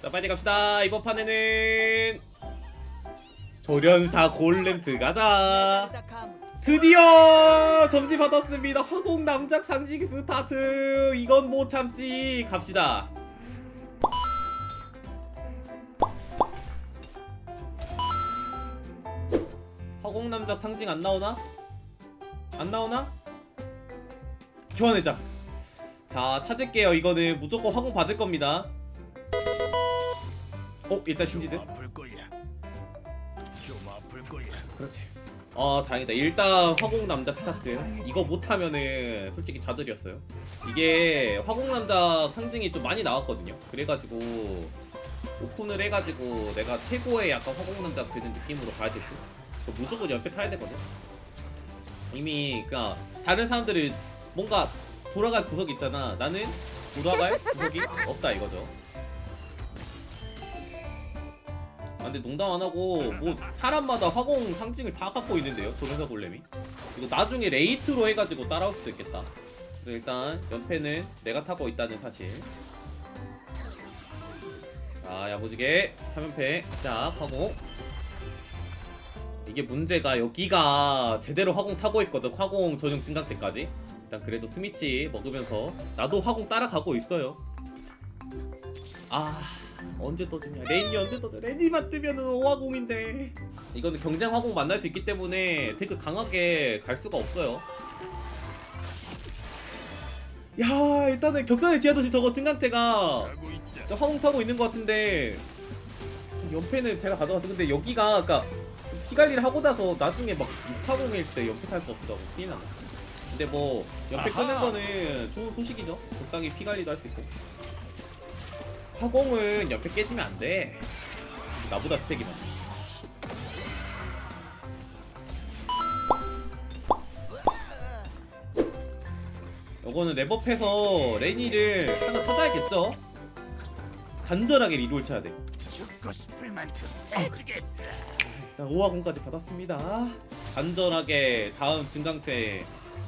자 빨리 갑시다. 이번 판에는 조련사 골렘 들어가자. 드디어 점지 받았습니다. 화공 남작 상징 스타트. 이건 못 참지. 갑시다. 화공 남작 상징 안 나오나? 안 나오나? 교환해자. 자 찾을게요. 이거는 무조건 화공 받을 겁니다 어 일단 신지드? 아플 거야. 좀 아플 거야. 그렇지. 아 다행이다. 일단 화공 남자 스타트. 이거 못하면은 솔직히 좌절이었어요. 이게 화공 남자 상징이 좀 많이 나왔거든요. 그래가지고 오픈을 해가지고 내가 최고의 약간 화공 남자 되는 느낌으로 가야 되고 무조건 옆에 타야 되거든. 이미 그니까 다른 사람들이 뭔가 돌아갈 구석이 있잖아. 나는 돌아갈 구석이 없다 이거죠 근데 농담 안 하고 뭐 사람마다 화공 상징을 다 갖고 있는데요 조련사 골렘이? 이거 나중에 레이트로 해가지고 따라올 수도 있겠다. 일단 연패는 내가 타고 있다는 사실. 자 야무지게 3연패 시작 화공 이게 문제가 여기가 제대로 화공 타고 있거든 화공 전용 증강체까지. 일단 그래도 스미치 먹으면서 나도 화공 따라가고 있어요. 아 언제 떠주냐? 레인이 언제 떠줘 레인이만 뜨면은 5화공인데. 이거는 경쟁 화공 만날 수 있기 때문에 되게 강하게 갈 수가 없어요. 야 일단은 격전의 지하도시 저거 증강체가. 저 화공 타고 있는 것 같은데 연패는 제가 가져갔어 근데 여기가 아까 피 관리를 하고 나서 나중에 막 6화공일 때 연패 탈것 하고 큰일 나네. 근데 뭐 연패. 끄는 거는 좋은 소식이죠. 적당히 피 관리도 할 수 있고 화공은 연패 깨지면 안 돼 나보다 스택이 많아 요거는 랩업해서 레니를 하나 찾아야겠죠 간절하게 리롤 쳐야 돼 죽고 싶을 만큼 해주겠어. 일단 5화공까지 받았습니다. 간절하게 다음 증강체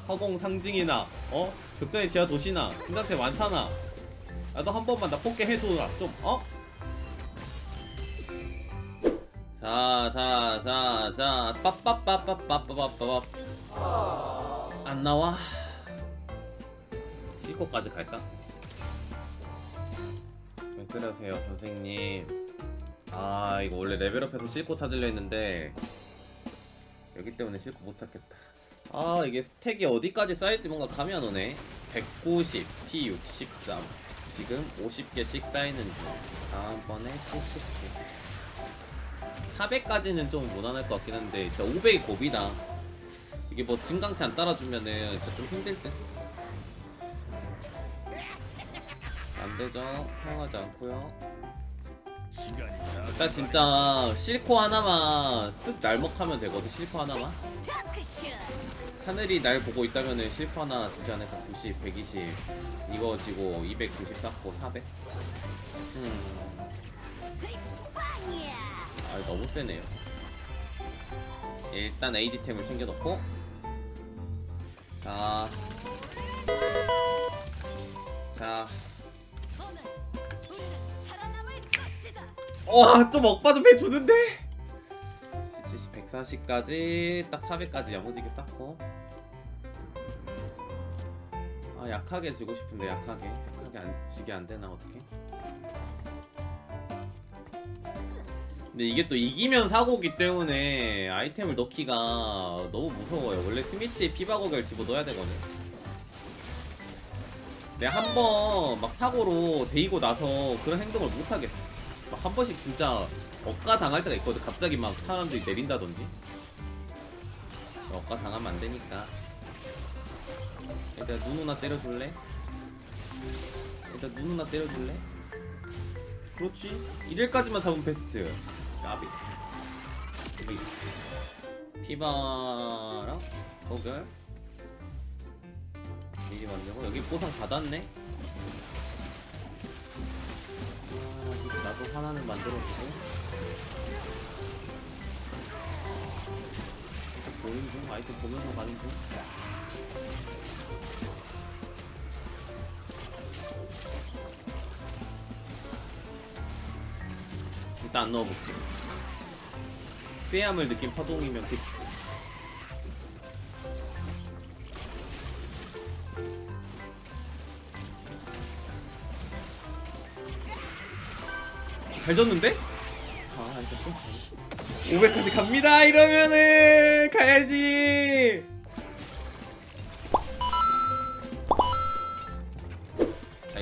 화공 상징이나 어 극장의 지하 도시나 증강체 많잖아. 나도 한 번만 나 뽑게 해줘라 좀 어? 자자자자 빠빠빠빠빠빠빠빠 안 나와? 실코까지 갈까? 왜 그러세요 선생님? 아 이거 원래 레벨업해서 실코 찾으려 했는데 여기 때문에 실코 못 찾겠다. 아 이게 스택이 어디까지 쌓일지 뭔가 감이 안 오네. 190, P63 지금 50개씩 쌓이는 중 다음번에 70개. 400까지는 좀 무난할 것 같긴 한데 진짜 500이 고비다. 이게 뭐 진강치 안 따라주면은 진짜 좀 힘들 듯. 안 되죠? 사용하지 않고요. 일단 진짜 실코 하나만 쓱 날먹하면 되거든 실코 하나만 하늘이 날 보고 있다면은 실코 하나 주지 않을까? 90, 120 이거 지고 290 쌓고 400 음. 아 너무 세네요. 일단 AD템을 챙겨놓고. 자. 자, 와, 좀 억바 좀 해주는데? 70, 140까지 딱 400까지 야무지게 쌓고 아 약하게 지고 싶은데 약하게 약하게 안 지게 안 되나 어떻게? 근데 이게 또 이기면 사고기 때문에 아이템을 넣기가 너무 무서워요. 원래 스미치에 피바고개를 집어 넣어야 되거든. 내가 한 번 막 사고로 데이고 나서 그런 행동을 못 하겠어. 막 한 번씩 진짜 억까 당할 때가 있거든. 갑자기 막 사람들이 내린다든지. 억까 당하면 안 되니까. 일단 눈 누나 때려줄래? 일단 눈 누나 때려줄래? 그렇지. 1일까지만 잡으면 베스트. 여기 피바랑 거결. 미리 만들고 여기 보상 받았네. 아, 나도 하나는 만들어주고. 보는 중 아이템 보면서 가는 중. 일단 안 넣어볼게 쇠함을 느낀 파동이면 그치 잘 졌는데? 아 안 졌어. 500까지 갑니다. 이러면은 가야지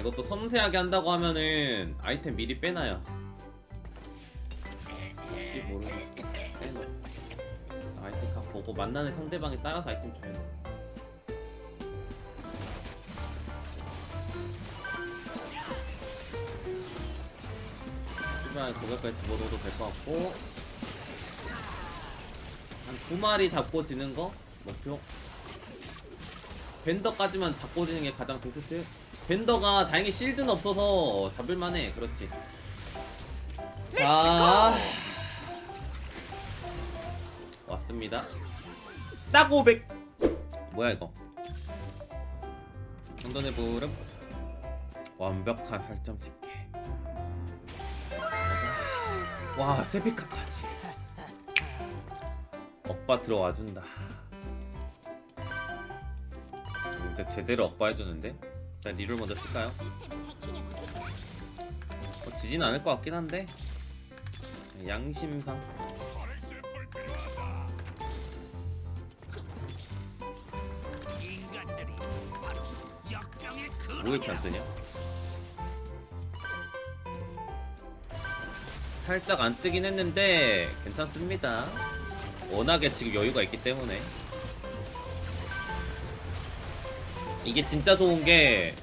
이것도 섬세하게 한다고 하면은 아이템 미리 빼놔요. 혹시 모르니 빼놔. 아이템 각 보고 만나는 상대방에 따라서 아이템 돼. 출발 고객까지 집어넣어도 될 것 같고. 한 두 마리 잡고 지는 거? 목표? 벤더까지만 잡고 지는 게 가장 베스트 벤더가 다행히 실드는 없어서 잡을만해. 그렇지. 자. 왔습니다. 딱 500 뭐야 이거? 혼돈의 부름? 완벽한 살점 가자. 와 세비카까지. 억바 들어와준다. 진짜 제대로 억바 해주는데 자 리를 먼저 쓸까요? 뭐 지진 않을 것 같긴 한데 양심상 뭐 이렇게 안 뜨냐? 살짝 안 뜨긴 했는데 괜찮습니다. 워낙에 지금 여유가 있기 때문에 이게 진짜 좋은 게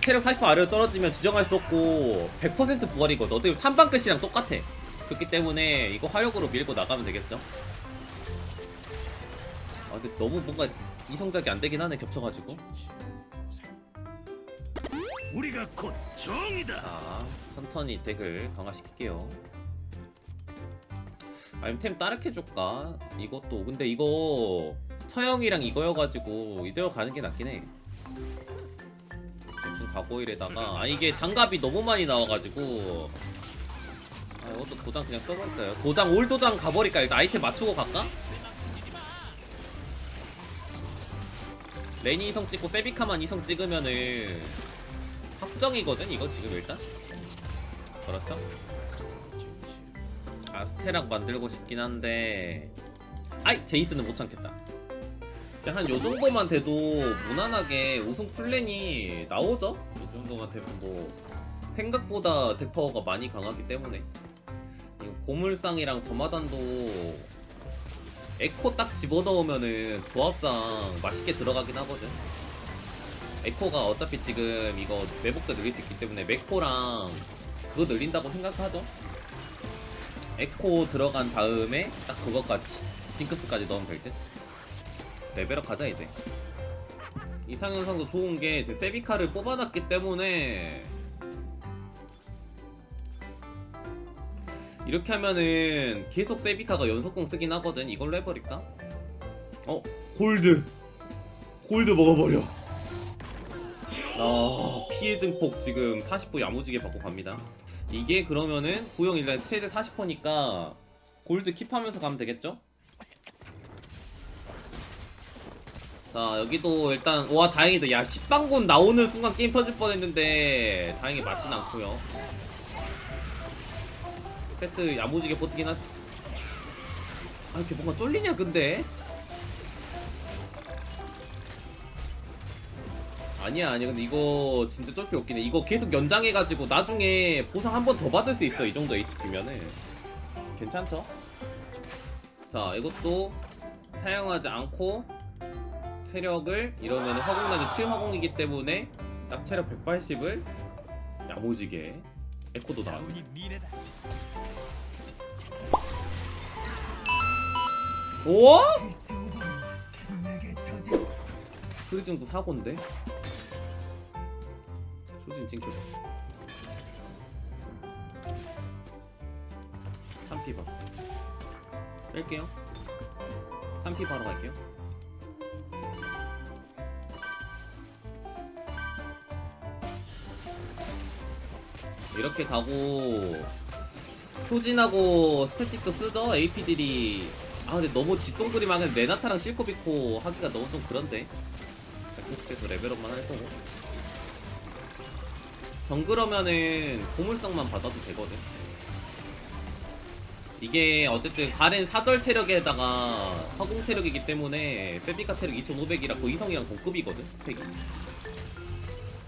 체력 40% 아래로 떨어지면 지정할 수 없고 100% 부활이거든. 어떻게 찬방 끝이랑 똑같아. 그렇기 때문에 이거 화력으로 밀고 나가면 되겠죠. 아 근데 너무 뭔가 이성작이 안 되긴 하네 겹쳐가지고. 우리가 곧 정이다. 자, 천천히 덱을 강화시킬게요. 아니면 템 따르게 줄까? 이것도 근데 이거 처형이랑 이거여가지고 이대로 가는 게 낫긴 해. 대충 가고일에다가 아 이게 장갑이 너무 많이 나와가지고 아 이것도 도장 그냥 써버릴까요? 도장 올 도장 가버릴까? 일단 아이템 맞추고 갈까? 레니 이성 찍고 세비카만 이성 찍으면은 확정이거든 이거 지금 일단 그렇죠? 아 스테락 만들고 싶긴 한데 아이 제이스는 못 참겠다 한 요정도만 돼도 무난하게 우승 플랜이 나오죠? 요정도만 되면 뭐 생각보다 덱파워가 많이 강하기 때문에 고물상이랑 저마단도 에코 딱 집어넣으면은 조합상 맛있게 들어가긴 하거든 에코가 어차피 지금 이거 매복도 늘릴 수 있기 때문에 메코랑 그거 늘린다고 생각하죠? 에코 들어간 다음에 딱 그거까지 징크스까지 넣으면 될 듯? 레벨업 가자 이제 이상현상도 좋은 게 제 세비카를 뽑아놨기 때문에 이렇게 하면은 계속 세비카가 연속공 쓰긴 하거든 이걸로 해버릴까? 어? 골드 골드 먹어버려 아 피해 증폭 지금 40% 야무지게 받고 갑니다 이게 그러면은 구형 일단 최대 40%니까 골드 킵하면서 가면 되겠죠? 자 여기도 일단 와 다행이다. 야 10방군 나오는 순간 게임 터질 뻔했는데 다행히 맞진 않고요. 세트 야무지게 버티긴 하... 아 이렇게 뭔가 쫄리냐 근데? 아니야 아니야. 근데 이거 진짜 쫄 필요 없긴 해. 이거 계속 연장해가지고 나중에 보상 한 번 더 받을 수 있어 이 정도 HP면은. 괜찮죠? 자 이것도 사용하지 않고 체력을 이러면 화공난이 7화공이기 때문에 딱 체력 180을 야무지게 에코도 미래다. 오? 프리즘도 사고인데? 소진 찡켰어 3피 봐 뺄게요 3피 바로 갈게요 이렇게 가고 표진하고 스태틱도 쓰죠? AP들이. 아 근데 너무 뒷동 그림 하면 레나타랑 실코비코 하기가 너무 좀 그런데. 자, 계속해서 레벨업만 할 거고. 정글하면은 고물성만 받아도 되거든. 이게 어쨌든 가렌 사절 체력에다가 화공 체력이기 때문에 세비카 체력 2500이라 거의 이성이랑 동급이거든 스펙이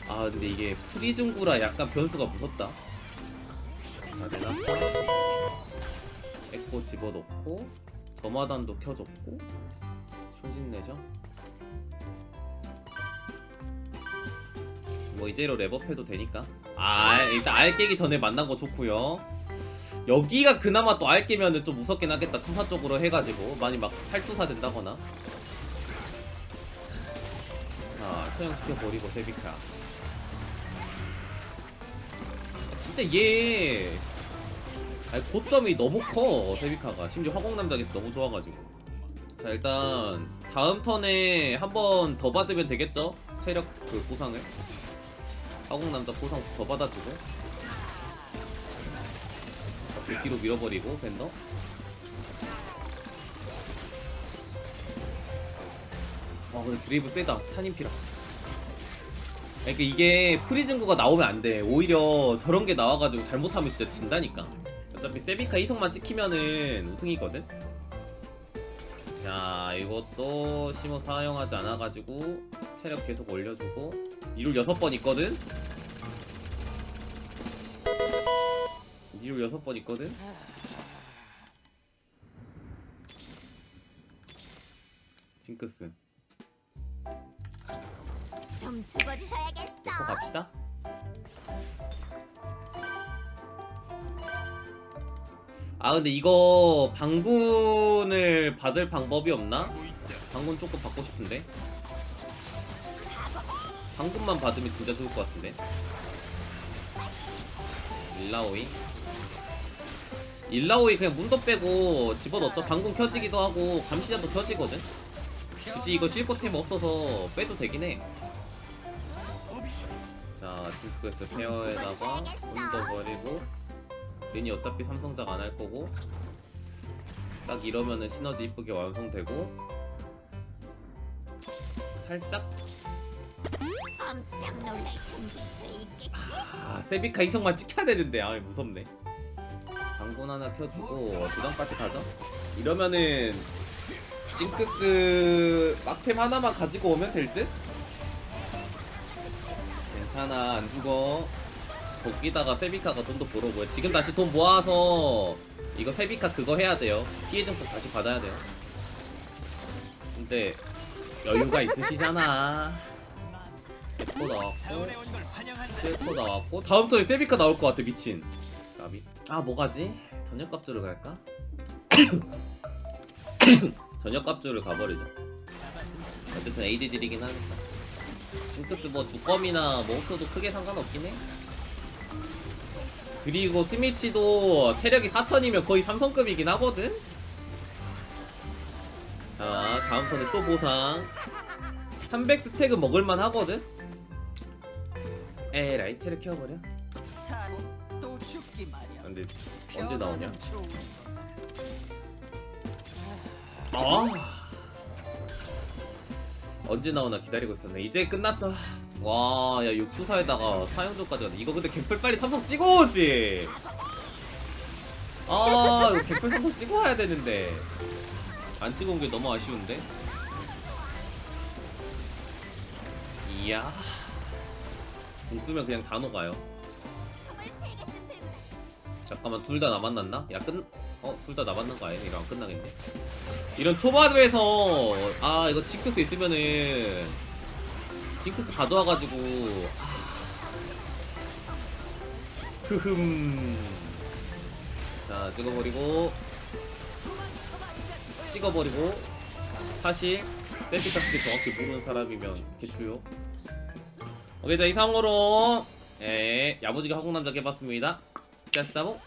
아 근데 이게 프리즌구라 약간 변수가 무섭다. 자 레나타 에코 집어넣고 저마단도 켜줬고 초진내죠? 뭐 이대로 랩업해도 되니까. 아 일단 알 깨기 전에 만난 거 좋고요. 여기가 그나마 또 알 깨면은 좀 무섭긴 하겠다. 투사 쪽으로 해가지고. 많이 막 팔투사 된다거나. 자 처형시켜버리고 세비카 진짜 얘. 아니, 고점이 너무 커 세비카가. 심지어 화공남작에서 너무 좋아가지고. 자 일단 다음 턴에 한 번 더 받으면 되겠죠? 체력 그 보상을? 화공남자 보상 더 받아주고. 자, 뒤로 밀어버리고 밴더. 아 근데 드리블 세다. 찬인피라 그러니까 이게 프리즌구가 나오면 안 돼. 오히려 저런 게 나와가지고 잘못하면 진짜 진다니까. 어차피 세비카 이성만 찍히면은 우승이거든. 자 이것도 시모 사용하지 않아가지고 체력 계속 올려주고. 이룰 여섯 번 있거든? 이룰 여섯 번 있거든? 징크스 좀 죽어주셔야겠어. 갑시다. 아 근데 이거 방군을 받을 방법이 없나? 방군 조금 받고 싶은데. 방군만 받으면 진짜 좋을 것 같은데. 일라오이. 일라오이 그냥 문도 빼고 집어넣죠. 방군 켜지기도 하고 감시자도 켜지거든. 굳이 이거 실코템 없어서 빼도 되긴 해. 자, 징크스 페어에다가 얹어버리고 괜히 어차피 삼성작 안 할 거고 딱 이러면은 시너지 이쁘게 완성되고 살짝 깜짝 놀랄 준비돼 있겠지. 아 세비카 이성만 찍혀야 되는데 아 무섭네 방군 하나 켜주고 두단까지 가죠 이러면은 징크스 막템 하나만 가지고 오면 될 듯? 괜찮아. 안 죽어. 거기다가 세비카가 돈도 벌어보여 지금 다시 돈 모아서 이거 세비카 그거 해야 돼요. 피해 증폭 다시 받아야 돼요. 근데 여유가 있으시잖아. 에코 나왔고 셀코 나왔고. 다음 턴에 세비카 나올 것 같아 미친. 까비. 아 뭐가지? 저녁 갑주를 갈까? 저녁 갑주를 가버리죠 어쨌든 AD 딜이긴 하겠다 징크스 뭐 주검이나 뭐 없어도 크게 상관없긴 해. 그리고 스미치도 체력이 4000이면 거의 삼성급이긴 하거든. 자 다음 턴에 또 보상. 300 스택은 먹을만 하거든. 에라이 체력 키워버려. 사람 또 죽기 마련. 근데 언제 나오냐. 아 언제 나오나 기다리고 있었네. 이제 끝났죠. 와야 육수사에다가 사형조까지 갔네. 이거 근데 개풀 빨리 삼성 찍어오지! 아 이거 개풀 삼성 찍어와야 되는데. 안 찍어온 게 너무 아쉬운데? 이야. 공 쓰면 그냥 다 녹아요 잠깐만 둘 다 남았났나? 야 끝.. 어? 둘 다 남았는 거 아니야? 이러면 끝나겠네 이런 초반에서 아 이거 징크스 있으면은 징크스 가져와가지고 아, 흐흠 자 찍어버리고 찍어버리고 사실 스킬 정확히 모르는 사람이면 개추요 오케이 자 이 상으로 예 야무지게 화공남작 해봤습니다 자 스타보